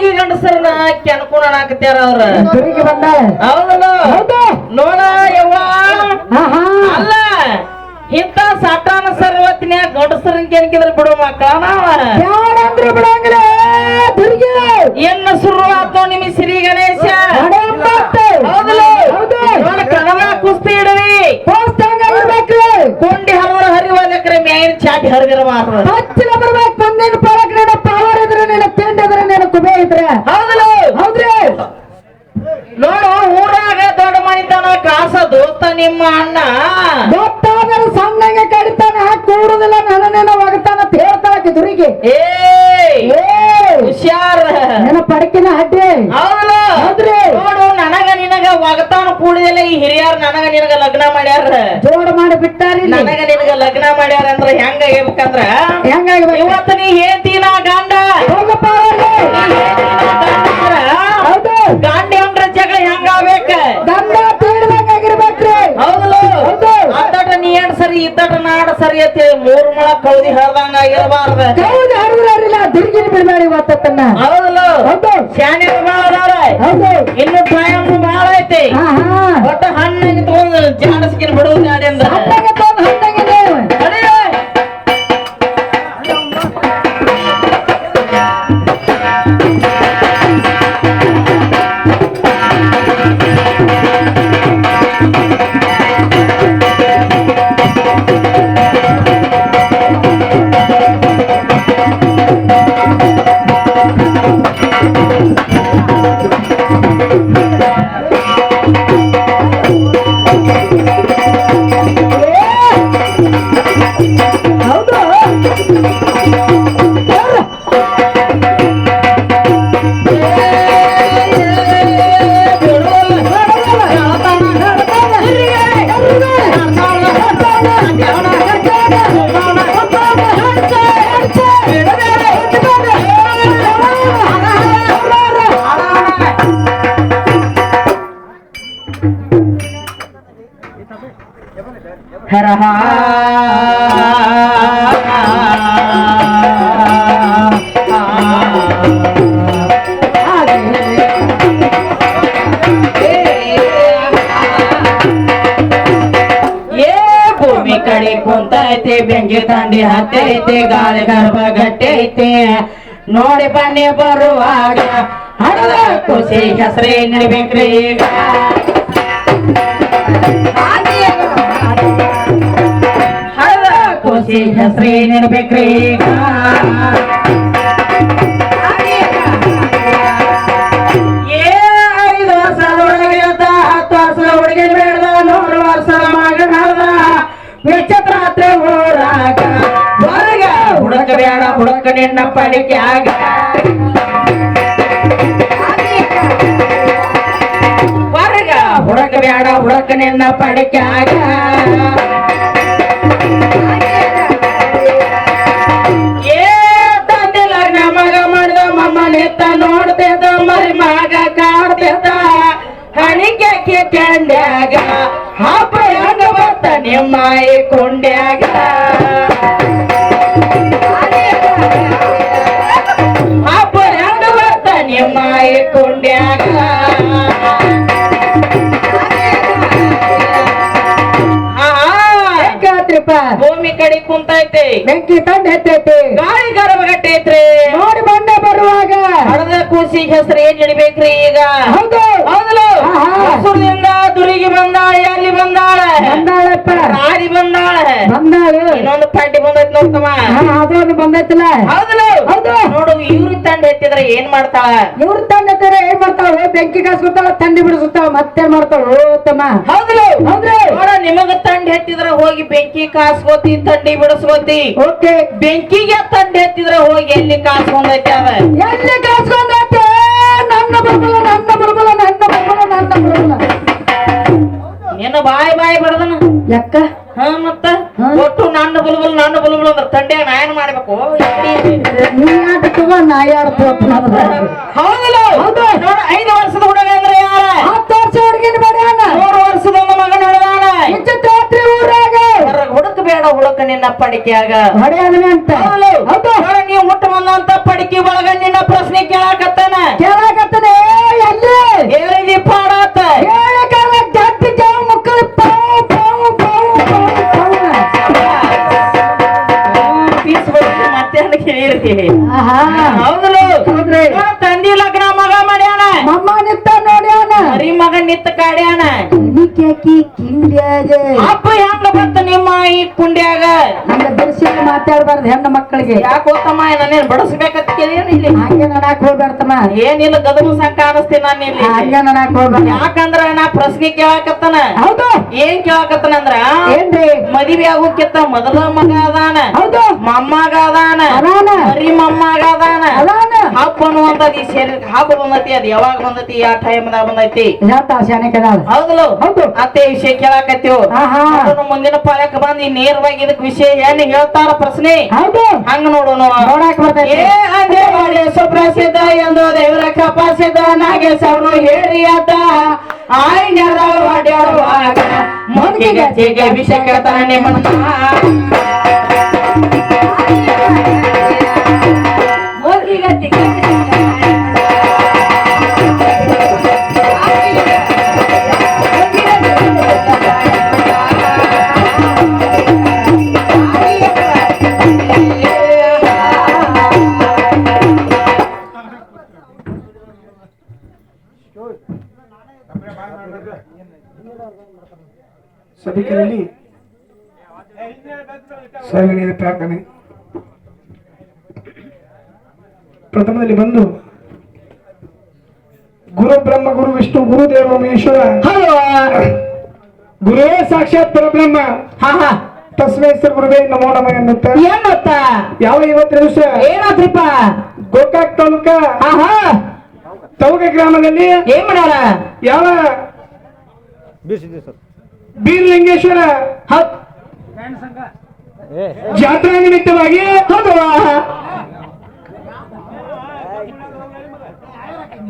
ಬಾಡಿಗೆ ಗಂಡಸರನ್ನ ಕೆನ್ಕೊಂಡ್ ಹಾಕತ್ಯಾರ ಅವ್ರ? ತಿರುಗಿ ಬಂದ. ಹೌದಲ್ಲ? ಹೌದು. ನೋಡ ಯವ್ವ. ಅಲ್ಲ ಇಂಥ ಸಾಟಾನ ಸರ್ವತ್ನ ಗಂಡಸರನ್ ಕೆಣಕಿದ್ರೆ ಬಿಡು ಮಕ್ಕಳ ನಾವ? ಯಾರಂದ್ರೆ ಬಿಡಂಗಿಲ್ಲ ದುರಿಗೆ. ಎನ್ನ ಶುರುವಾತು ನಿಮ್ ಶ್ರೀ ಗಣೇಶ. ಹೌದಲ್ಲ? ಹೌದು. ನೋಡ ಕಣವ ಕುಸ್ತಿ ಇಡವಿ ಪೋಸ್ಟ್ ಹೆಂಗಾಗಿರ್ಬೇಕ್ರಿ ಕೊಂಡಿ ಹರವರ ಹರಿವಲ್ಲಕ್ರೆ ಚಾಟಿ ಹರಿದಿರ ಹಚ್ಚಿನ ಬರ್ಬೇಕು ಬಂದೇನು ಪರಕ್ ನೀನು ಪವರ್ ಇದ್ರೆ ನೀನು ತಿಂಡಿ ಇದ್ರೆ ನೀನು ಕುಬೆ ಇದ್ರೆ ಹೌದಲ್ಲ ಹೌದ್ರಿ ನೋಡು ಊರಾಗ ದೊಡ್ಡ ಮನಿತನ ಕಾಸ ದೋಸ್ತ ನಿಮ್ಮ ಅಣ್ಣ ಗೊತ್ತಾದರೆ ಸಣ್ಣಗೆ ಕಡಿತಾನೆ ಕೂಡುದಿಲ್ಲ ನನ್ನೇನ ಒಗತಾನ ಅಂತ ಹೇಳ್ತಾಳಕ್ಕೆ ದುರಿಗೆ ಹುಷಾರ. ನನ್ನ ಪಡಕಿನ ಅಡ್ಡಿ ಹೌದ್ರಿ. ನೋಡು ನನಗ ನಿನಗ ಒಗತಾನ ಕೂಡಿದಲ್ಲ ಈ ಹಿರಿಯರ್ ನನಗ ನಿನಗ ಲಗ್ನ ಮಾಡ್ಯಾರ. ಜೋಡ್ ಮಾಡಿ ಬಿಟ್ಟಾರಿ. ನನಗ ನಿನಗ ಲಗ್ನ ಮಾಡ್ಯಾರ ಅಂದ್ರ ಹೆಂಗ ಹೇಳ್ಬೇಕಂದ್ರ ಹೆಂಗ ಇವತ್ತು ನೀ ಹೇಳ್ತೀನ ಗಂಡ? ಹೋಗಪ್ಪ ಇದ್ದಟ ನಾಡ ಸರಿಯತ್ತೆ ಅಂತ ಮೂರ್ ಮೊಳ ಕೌದಿ ಹೇಳ್ದಂಗ ಆಗಿರಬಾರ್ದ. ಕೌದಿ ಹರಿದ್ರಿಲ್ಲ ದುರ್ಗಿನ ಬಿಡ್ಬೇಡಿ ಹೌದಲ್ಲ ಶಾನೆ ಇನ್ನು ಟೈಮ್ ಬಾಳ ಐತಿ. ಹಾ ಹಾ ಒಟ್ಟ ಹಣ್ಣಿನ ತಗೊಂಡ್ ಜಾಡಸ್ಕಿನ್ ಬಿಡುವುದು ಗಾಡಿ ಅಂದ್ರ ಹರ ಏ ಭೂಮಿ ಕಡೆ ಕುಂತೈತೆ, ಬೆಂಕಿ ತಂಡಿ ಹತ್ತೈತೆ ಗಾಳಿ ಗರ್ಭ ಗಟ್ಟೈತೆ. ನೋಡಿ ಬನ್ನಿ ಬರುವಾಗ ಹಡದ ಖುಷಿ, ಹೆಸರೇ ನಡಿಬೇಕ್ರಿ ಈಗ. ಹೊರಗ ಹುಡುಕ ಬೇಡ ಹುಡುಕ ನಿನ್ನ ಪಡಿಕ್ಯಾಗ ಹೊರಗ ಹುಡುಕ ಬೇಡ ಹುಡುಕ ನಿನ್ನ ಪಡಿಕ್ಯಾಗ ಏ ಮಗ ಕಾಡ್ತದ ಹಣಿಕೆ ಕಂಡ್ಯಾಗ ಹಬ್ಬ ಹೆಂಗ ಬತ್ತ ನಿಮ್ಮಾಯಿ ಕೊಂಡ್ಯಾಗ. ಕುಂತೈತಿ ಬೆಂಕಿ ತಂಡ ಎತ್ತೈತಿ. ಗಾಳಿ ಗರ್ಭಗಟ್ಟೈತ್ರಿ ನೋಡಿ ಬಂದೆ ಬರುವಾಗ. ಹಡದ ಕೂಸಿ ಹೆಸರು ಏನ್ ಹಿಡಿಬೇಕ್ರಿ ಈಗ? ಹೌದು. ಹೌದಲ್ಲ? ದುರಿಗೆ ಬಂದಾಳ ಎಲ್ಲಿ ಬಂದಾಳ? ಬಂದಾಳಪ್ಪ. ರಾರಿ ಬಂದಾಳ. ಬಂದಾಳು. ಇನ್ನೊಂದು ಪಾರ್ಟಿ ಬಂದೈತಿ ನೋಡ್ತಮ್ಮ. ಅದೊಂದು ಬಂದೈತಿಲ್ಲ. ಹೌದಲ್ಲ ಹೌದು. ನೋಡು ಇವ್ರ ತಂಡ ಎತ್ತಿದ್ರೆ ಏನ್ ಮಾಡ್ತಾಳ? ಇವ್ರ ತಂಡ ಎತ್ತಿದ್ರೆ ಏನ್ ಮಾಡ್ತಾಳ? ಬೆಂಕಿ ಕಾಸ್ಕೊತಾಳ ತಂಡಿ ಬಿಡಿಸುತ್ತಾಳ ಮತ್ತೆ ಮಾಡ್ತಾಳ? ತಮ್ಮ ಹೌದಲ್ಲ ಹೌದ್ರಿ ನೋಡ ನಿಮಗ ತಂಡ ಎತ್ತಿದ್ರೆ ಹೋಗಿ ಬೆಂಕಿ ಕಾಸ್ಕೋತಿ ತಂಡಿ ಬಿಡಿಸ್ಕೋತಿ. ಓಕೆ. ಬೆಂಕಿಗೆ ತಂಡ ಎತ್ತಿದ್ರೆ ಹೋಗಿ ಎಲ್ಲಿ ಕಾಸ್ಕೊಂಡೈತಿ ಅದ ಎಲ್ಲಿ ಕಾಸ್ಕೊಂಡೈತೆ ನನ್ನ ಬರ್ಬಲ ನನ್ನ ಬರ್ಬಲ ನನ್ನ ಬರ್ಬಲ ನನ್ನ ಬರಬಲ ನಿನ್ನ ಬಾಯಿ ಬಾಯಿ ಬಡದನ. ಯಾಕ? ಹ ಮತ್ತ. ಒಟ್ಟು ನನ್ನ ಬುಲ್ಬುಲ್ ನನ್ನ ಬುಲ್ಬುಲ್ ಅಂದ್ರ ತಂಡ್ಯಾಗ ನಾ ಏನ್ ಮಾಡ್ಬೇಕು? ನೀ ಯಾಡ್ತು ಹೌದಲ್ಲ ಹೌದು. ನೋಡ ಐದು ವರ್ಷದ ಹುಡುಗ ಅಂದ್ರೆ ಯಾರ? ಹತ್ತು ವರ್ಷ ಹುಡುಗಿನ ಬೇಡ ಮೂರು ವರ್ಷದ ಒಂದು ಮಗನ ಹೊಡೆದಾನ ಊರಾಗ. ಹುಡುಕ ಬೇಡ ಹುಡುಕ ನಿನ್ನ ಪಡಿಕೆಯಾಗ. ಹೊಡೆಯದನೆ ಅಂತ? ಹೌದು. ನೋಡ ನೀವು ಮುಟ್ಟ ಬಂದಂತ ಪಡಿಕೆ ಒಳಗ ನಿನ್ನ ಪ್ರಶ್ನೆ ಕೇಳಾಕತ್ತಾನ. 啊哈。ನಿತ್ತ ಕಾಡ್ಯಾನ? ಕಿಂಡ್ಯಾಗ. ಅಪ್ಪ ಹೆಂಗ ಬಂತ ನಿಮ್ಮ ಈ ಕುಂಡ್ಯಾಗ? ಹಂಗ ಬೆರ್ಸಿ ಮಾತಾಡ್ಬಾರ್ದು ಹೆಣ್ಣು ಮಕ್ಕಳಿಗೆ. ಯಾಕೋ ಹೋತಮ್ಮ ನಾನೇನ್ ಬಡಸ್ಬೇಕಂತ ಕೇಳಿ ಇಲ್ಲಿ? ಹಂಗೆ ನಡಾಕ್ ಹೋಗ್ಬಾರ್ದಮ್ಮ ಏನಿಲ್ಲ ಗದಮ ಸಂಕ ಅನಸ್ತೀನಿ ನಾನು ಇಲ್ಲಿ. ಹಂಗೆ ನಡಾಕ್ ಹೋಗ್ಬಾರ್ದು ಯಾಕಂದ್ರ ನಾ ಪ್ರಶ್ನೆ ಕೇಳಾಕತ್ತನ? ಹೌದು. ಏನ್ ಕೇಳಾಕತ್ತನ ಅಂದ್ರ ಏನ್ರಿ? ಮದುವೆ ಆಗೋಕ್ಕಿಂತ ಮೊದಲ ಮಗ ಅದಾನ. ಹೌದು. ಮಮ್ಮಗ ಅದಾನ. ಮರಿ ಮೊಮ್ಮಗ ಅದಾನ. ಹಬ್ಬ ಅನ್ನುವಂಥದ್ದು ಈ ಶರೀರಕ್ಕೆ ಹಬ್ಬ ಬಂದೈತಿ ಅದ್ ಯಾವಾಗ ಬಂದೈತಿ ಯಾವ ಟೈಮ್ದಾಗ ಬಂದೈತಿ? ಶಾನೆ ಕದಾಳ ಹೌದಲ್ಲ? ಹೌದು. ಅತ್ತೆ ವಿಷಯ ಕೇಳಾಕತ್ತೀವ್? ಆಹಾ ಅದನ್ನ ಮುಂದಿನ ಪಾಲಕ ಬಂದು ಈ ನೇರವಾಗಿ ಇದಕ್ ವಿಷಯ ಏನ್ ಹೇಳ್ತಾರ ಪ್ರಶ್ನೆ? ಹೌದು. ಹಂಗ ನೋಡೋಣ. ನೋಡಕ್ಕೆ ಬರ್ತೈತಿ. ಏ ಅಂದೇ ಮಾಡಿ ಸುಪ್ರಸಿದ್ಧ ಎಂದು ದೇವರ ಕಪಾಸಿದ ಅವರು ಹೇಳಿ ಆತ. ಆಯ್ನ್ಯಾರ ಒಡ್ಯಾಡುವಾಗ ಮುಗಿಗೆ ಚಿಗೆ ವಿಷ ಕೇಳ್ತಾನ ಸಭಿಕರಲ್ಲಿ ಸಾರ್ವಜನಿಕ ಪ್ರಾರ್ಥನೆ. ಪ್ರಥಮದಲ್ಲಿ ಬಂದು ಗುರು ಬ್ರಹ್ಮ ಗುರು ವಿಷ್ಣು ಗುರು ದೇವ ಮಹೇಶ್ವರ. ಗುರುವೇ ಸಾಕ್ಷಾತ್ ಪರಬ್ರಹ್ಮ. ಹಾ ಹಾ. ತಸ್ಮೈ ಸರ್ ಗುರುವೇ ನಮೋ ನಮ ಎನ್ನುತ್ತ? ಏನತ್ತ ಯಾವ ಇವತ್ತಿನ ದಿವಸ ಏನಾದ್ರಿಪ್ಪ? ಗೋಕಾಕ್ ತಾಲೂಕ ಹಾ ಹಾ. ಗ್ರಾಮದಲ್ಲಿ ಏನ್ ಮಾಡ್ಯಾರ? ಯಾವ ಬೀರಲಿಂಗೇಶ್ವರ ಹತ್ ಜಾತ್ರಾ ನಿಮಿತ್ತವಾಗಿ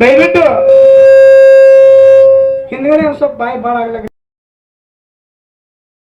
ದಯವಿಟ್ಟು ಹಿಂದ್ಗಡೆ ಸ್ವಲ್ಪ ಬಾಯಿ ಬಾಳ ಆಗ್ಲಕ್ಕ